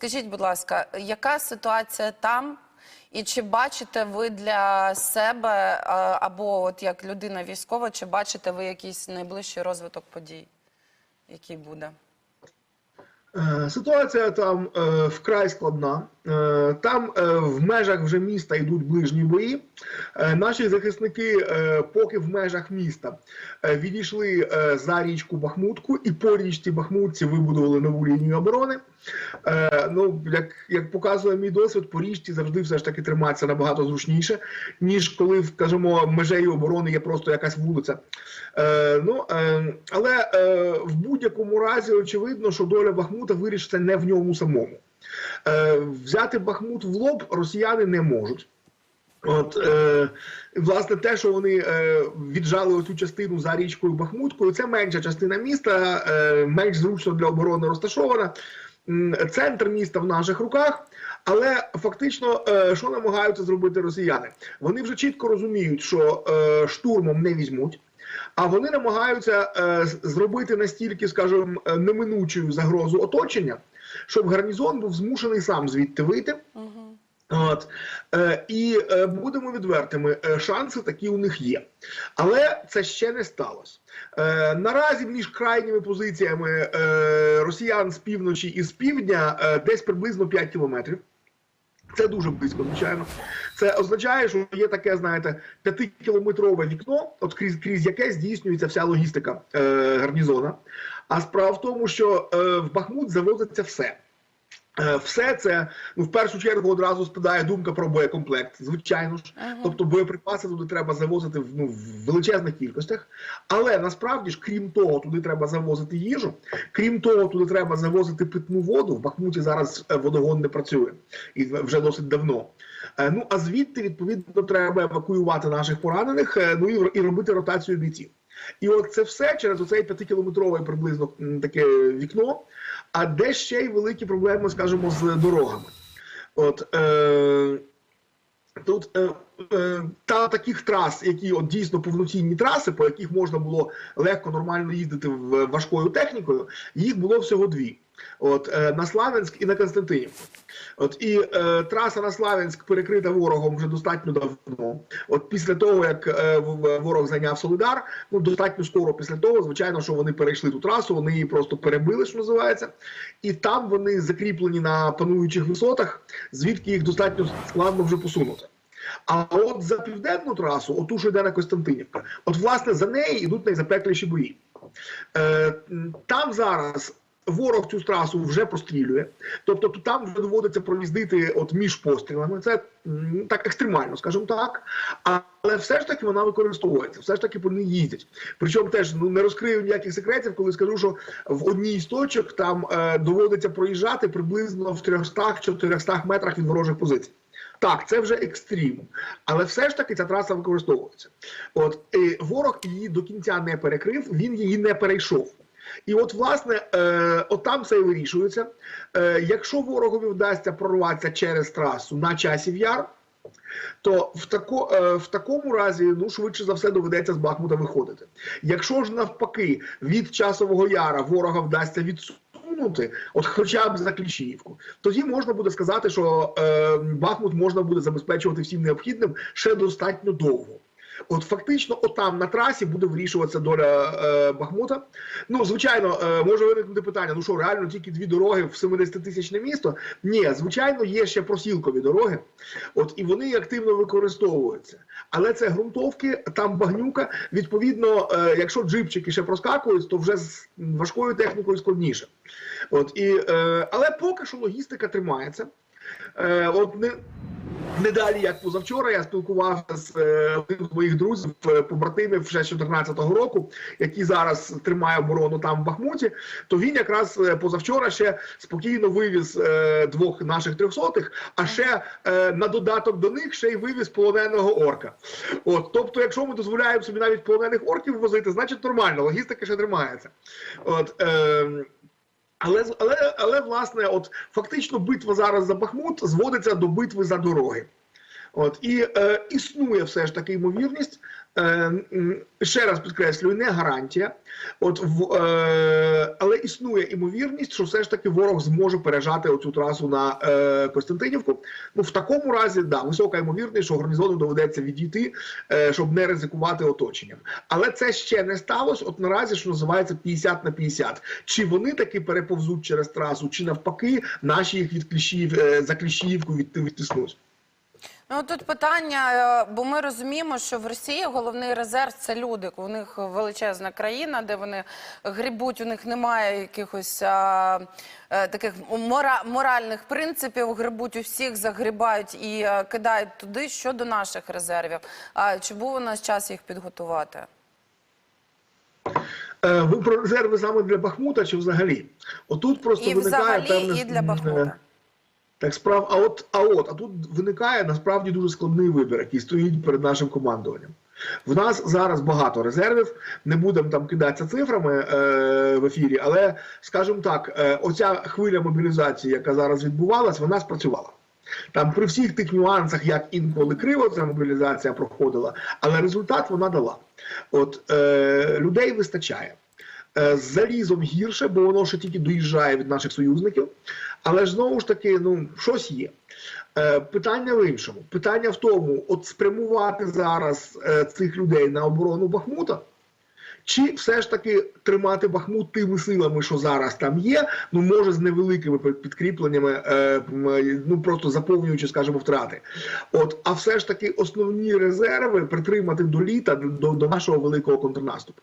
Скажіть, будь ласка, яка ситуація там? І чи бачите ви для себе або от як людина військова, чи бачите ви якийсь найближчий розвиток подій, який буде? Е, Ситуація там е, вкрай складна. Е, Там в межах вже міста йдуть ближні бої. Наші захисники поки в межах міста відійшли за річку Бахмутку і по річці Бахмутці вибудували нову лінію оборони. Ну, як, як показує мій досвід, по річці завжди все ж таки триматися набагато зручніше, ніж коли, скажімо, межею оборони є просто якась вулиця. Ну, але в будь-якому разі очевидно, що доля Бахмута вирішиться не в ньому самому. Е, взяти Бахмут в лоб росіяни не можуть. От, е, власне, те, що вони е, віджали оцю частину за річкою Бахмуткою, це менша частина міста, е, менш зручно для оборони розташована. Центр міста в наших руках, але фактично, е, що намагаються зробити росіяни? Вони вже чітко розуміють, що е, штурмом не візьмуть. А вони намагаються е, зробити настільки, скажімо, е, неминучою загрозу оточення, щоб гарнізон був змушений сам звідти вийти. Угу. От е, і е, будемо відвертими, е, шанси такі у них є, але це ще не сталося. Е, наразі між крайніми позиціями е, росіян з півночі і з півдня е, десь приблизно 5 кілометрів. Це дуже близько, звичайно. Це означає, що є таке, знаєте, п'ятикілометрове вікно, от крізь крізь яке здійснюється вся логістика е, гарнізона. А справа в тому, що е, в Бахмут завозиться все. Е, Все це ну в першу чергу одразу спадає думка про боєкомплект, звичайно ж. Ага. Тобто боєприпаси туди треба завозити в, ну, в величезних кількостях. Але насправді ж, крім того, туди треба завозити їжу. Крім того, туди треба завозити питну воду. В Бахмуті зараз е, водогон не працює і вже досить давно. Е, Ну а звідти відповідно треба евакуювати наших поранених, ну і робити ротацію бійців. І от це все через оцей п'ятикілометрове приблизно таке вікно. А де ще й великі проблеми, скажімо, з дорогами. От е, тут е, е, та таких трас, які от дійсно повноцінні траси, по яких можна було легко нормально їздити в- важкою технікою, їх було всього дві. От е, на Славянськ і на Константинівку. От і е, траса на Славянськ перекрита ворогом вже достатньо давно. От після того, як е, ворог зайняв Солидар, ну достатньо скоро після того, звичайно, що вони перейшли ту трасу, вони її просто перебили, що називається, і там вони закріплені на пануючих висотах, звідки їх достатньо складно вже посунути. А от за південну трасу, оту, що йде на Костянтинівка, от власне за неї йдуть найзапекліші бої. Е, там зараз ворог цю трасу вже прострілює, тобто там вже доводиться проїздити от між пострілами. Це так екстремально, скажімо так. Але все ж таки вона використовується, все ж таки по ній їздять. Причому теж ну не розкрию ніяких секретів, коли скажу, що в одній з точок там е, доводиться проїжджати приблизно в 300-400 метрах від ворожих позицій. Так, це вже екстрім, але все ж таки ця траса використовується. От і ворог її до кінця не перекрив, він її не перейшов. І от, власне, е, от там все і вирішується. Е, якщо ворогові вдасться прорватися через трасу на часів яр, то в, тако, е, в такому разі ну швидше за все доведеться з Бахмута виходити. Якщо ж навпаки від часового яра ворога вдасться відсунути, от хоча б за Кліщіївку, тоді можна буде сказати, що е, Бахмут можна буде забезпечувати всім необхідним ще достатньо довго. От фактично, отам на трасі буде вирішуватися доля е, Бахмута. Ну, звичайно, е, може виникнути питання: ну що, реально тільки дві дороги в 70-тисячне місто? Ні, звичайно, є ще просілкові дороги, от і вони активно використовуються. Але це ґрунтовки, там багнюка. Відповідно, е, якщо джипчики ще проскакують, то вже з важкою технікою складніше. От і, е, але поки що логістика тримається. Е, от не, не далі, як позавчора, я спілкувався з е, одним моїх друзів, е, побратимів ще з 14-го року, який зараз тримає оборону там в Бахмуті. То він якраз е, позавчора ще спокійно вивіз двох наших трьохсотих, а ще на додаток до них ще й вивіз полоненого орка. От, тобто, якщо ми дозволяємо собі навіть полонених орків возити, значить нормально, логістика ще тримається. От, е, але, але, але власне, от фактично битва зараз за Бахмут зводиться до битви за дороги. От і е, існує все ж таки ймовірність. Е, ще раз підкреслюю, не гарантія. От в е, але існує ймовірність, що все ж таки ворог зможе пережати оцю трасу на е, Костянтинівку. Ну в такому разі, да, висока ймовірність, що гарнізону доведеться відійти, е, щоб не ризикувати оточенням. Але це ще не сталося. От наразі, що називається 50 на 50. Чи вони таки переповзуть через трасу, чи навпаки, наші їх від кліщів е, за кліщівку від, відтиснуть. Ну тут питання, е, бо ми розуміємо, що в Росії головний резерв це люди. У них величезна країна, де вони грібуть, у них немає якихось а, е, таких мора, моральних принципів. Грибуть у всіх, загрібають і е, кидають туди щодо наших резервів. А чи був у нас час їх підготувати? Ви про резерви саме для Бахмута чи взагалі? Отут просто І виникає взагалі, певне і для Бахмута. Так справ, а от, а от, а тут виникає насправді дуже складний вибір, який стоїть перед нашим командуванням. В нас зараз багато резервів, не будемо там кидатися цифрами е, в ефірі, але скажімо так, е, оця хвиля мобілізації, яка зараз відбувалась, вона спрацювала. Там при всіх тих нюансах, як інколи криво ця мобілізація проходила, але результат вона дала. От е, людей вистачає. Е, З залізом гірше, бо воно ще тільки доїжджає від наших союзників. Але ж знову ж таки, ну щось є. Е, Питання в іншому. Питання в тому, от спрямувати зараз е, цих людей на оборону Бахмута. Чи все ж таки тримати Бахмут тими силами, що зараз там є, ну може з невеликими підкріпленнями, е, ну просто заповнюючи, скажімо, втрати. От, а все ж таки основні резерви притримати до літа до, до нашого великого контрнаступу.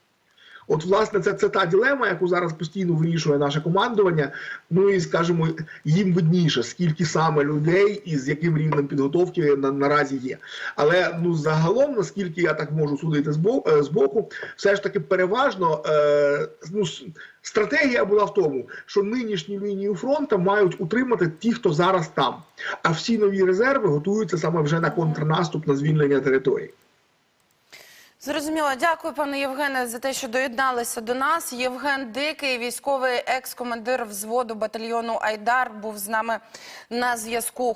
От, власне, це, це та дилема, яку зараз постійно вирішує наше командування. Ну і скажімо, їм видніше, скільки саме людей і з яким рівнем підготовки на, наразі є. Але ну загалом, наскільки я так можу судити з боку, з боку все ж таки переважно е, ну, стратегія була в тому, що нинішні лінії фронту мають утримати ті, хто зараз там. А всі нові резерви готуються саме вже на контрнаступ на звільнення території. Зрозуміло, дякую, пане Євгене, за те, що доєдналися до нас. Євген Дикий, військовий екс-командир взводу батальйону Айдар, був з нами на зв'язку.